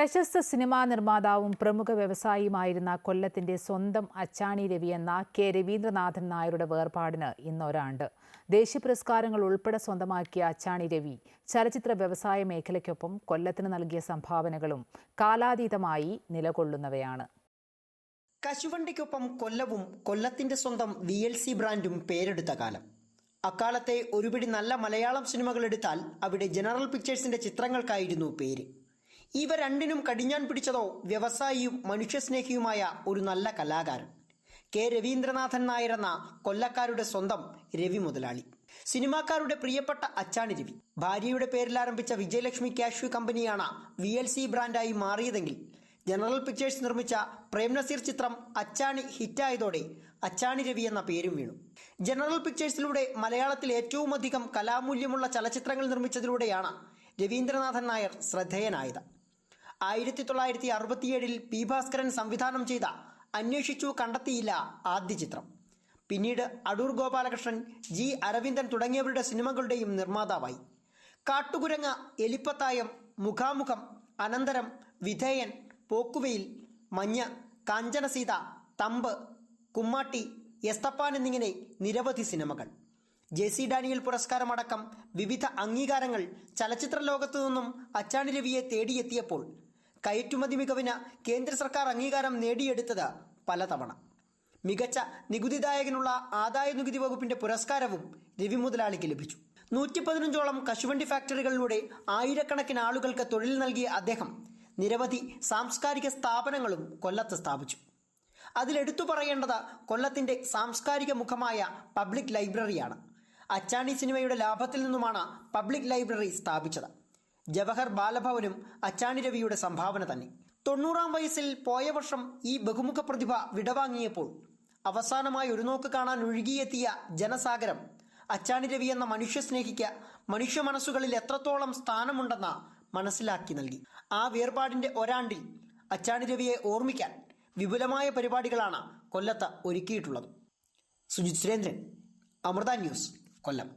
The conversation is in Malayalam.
പ്രശസ്ത സിനിമാ നിർമ്മാതാവും പ്രമുഖ വ്യവസായിയുമായിരുന്ന കൊല്ലത്തിന്റെ സ്വന്തം അച്ചാണി രവി എന്ന കെ രവീന്ദ്രനാഥൻ നായരുടെ വേർപാടിന് ഇന്നൊരാണ്ട് ദേശീയ പുരസ്കാരങ്ങൾ ഉൾപ്പെടെ സ്വന്തമാക്കിയ അച്ചാണി രവി ചലച്ചിത്ര വ്യവസായ മേഖലയ്ക്കൊപ്പം കൊല്ലത്തിന് നൽകിയ സംഭാവനകളും കാലാതീതമായി നിലകൊള്ളുന്നവയാണ്. കശുവണ്ടിക്കൊപ്പം കൊല്ലവും കൊല്ലത്തിന്റെ സ്വന്തം വി എൽ സി ബ്രാൻഡും പേരെടുത്ത കാലം. അക്കാലത്തെ ഒരുപിടി നല്ല മലയാളം സിനിമകൾ എടുത്താൽ അവിടെ ജനറൽ പിക്ചേഴ്സിന്റെ ചിത്രങ്ങൾക്കായിരുന്നു പേര്. ഇവ രണ്ടിനും കടിഞ്ഞാൻ പിടിച്ചതോ വ്യവസായിയും മനുഷ്യസ്നേഹിയുമായ ഒരു നല്ല കലാകാരൻ. കെ. രവീന്ദ്രനാഥൻ നായരെന്ന കൊല്ലക്കാരുടെ സ്വന്തം രവി മുതലാളി. സിനിമാക്കാരുടെ പ്രിയപ്പെട്ട അച്ചാണി രവി. ഭാര്യയുടെ പേരിൽ ആരംഭിച്ച വിജയലക്ഷ്മി കാഷ്യു കമ്പനിയാണ് വി എൽ സി ബ്രാൻഡായി മാറിയതെങ്കിൽ ജനറൽ പിക്ചേഴ്സ് നിർമ്മിച്ച പ്രേംനസീർ ചിത്രം അച്ചാണി ഹിറ്റായതോടെ അച്ചാണി രവി എന്ന പേരും വീണു. ജനറൽ പിക്ചേഴ്സിലൂടെ മലയാളത്തിൽ ഏറ്റവുമധികം കലാമൂല്യമുള്ള ചലച്ചിത്രങ്ങൾ നിർമ്മിച്ചതിലൂടെയാണ് രവീന്ദ്രനാഥൻ നായർ ശ്രദ്ധേയനായത്. ആയിരത്തി തൊള്ളായിരത്തി അറുപത്തിയേഴിൽ പി ഭാസ്കരൻ സംവിധാനം ചെയ്ത അന്വേഷിച്ചു കണ്ടെത്തിയില്ല ആദ്യ ചിത്രം. പിന്നീട് അടൂർ ഗോപാലകൃഷ്ണൻ ജി അരവിന്ദൻ തുടങ്ങിയവരുടെ സിനിമകളുടെയും നിർമ്മാതാവായി. കാട്ടുകുരങ്ങ എലിപ്പത്തായം മുഖാമുഖം അനന്തരം വിധേയൻ പോക്കുവെയിൽ മഞ്ഞ കാഞ്ചനസീത തമ്പ് കുമ്മാട്ടി എസ്തപ്പാൻ എന്നിങ്ങനെ നിരവധി സിനിമകൾ. ജെ സി ഡാനിയൽ പുരസ്കാരമടക്കം വിവിധ അംഗീകാരങ്ങൾ ചലച്ചിത്ര ലോകത്തു നിന്നും അച്ചാണി രവിയെ തേടിയെത്തിയപ്പോൾ കയറ്റുമതി മികവിന് കേന്ദ്ര സർക്കാർ അംഗീകാരം നേടിയെടുത്തത് പലതവണ. മികച്ച നികുതിദായകനുള്ള ആദായ നികുതി വകുപ്പിന്റെ പുരസ്കാരവും രവി മുതലാളിക്ക് ലഭിച്ചു. നൂറ്റി പതിനഞ്ചോളം കശുവണ്ടി ഫാക്ടറികളിലൂടെ ആയിരക്കണക്കിന് ആളുകൾക്ക് തൊഴിൽ നൽകിയ അദ്ദേഹം നിരവധി സാംസ്കാരിക സ്ഥാപനങ്ങളും കൊല്ലത്ത് സ്ഥാപിച്ചു. അതിലെടുത്തു പറയേണ്ടത് കൊല്ലത്തിന്റെ സാംസ്കാരിക മുഖമായ പബ്ലിക് ലൈബ്രറിയാണ്. അച്ചാണി സിനിമയുടെ ലാഭത്തിൽ നിന്നുമാണ് പബ്ലിക് ലൈബ്രറി സ്ഥാപിച്ചത്. ജവഹർ ബാലഭവനും അച്ചാണി രവിയുടെ സംഭാവന തന്നെ. തൊണ്ണൂറാം വയസ്സിൽ പോയ വർഷം ഈ ബഹുമുഖ പ്രതിഭ വിടവാങ്ങിയപ്പോൾ അവസാനമായി ഒരു നോക്ക് കാണാൻ ഒഴുകിയെത്തിയ ജനസാഗരം അച്ചാണി രവി എന്ന മനുഷ്യസ്നേഹിക്ക് മനുഷ്യ മനസ്സുകളിൽ എത്രത്തോളം സ്ഥാനമുണ്ടെന്ന മനസ്സിലാക്കി നൽകി. ആ വേർപാടിന്റെ ഒരാണ്ടിൽ അച്ചാണി രവിയെ ഓർമ്മിക്കാൻ വിപുലമായ പരിപാടികളാണ് കൊല്ലത്ത് ഒരുക്കിയിട്ടുള്ളത്. സുജിത് സുരേന്ദ്രൻ അമൃത ന്യൂസ് കൊല്ലം.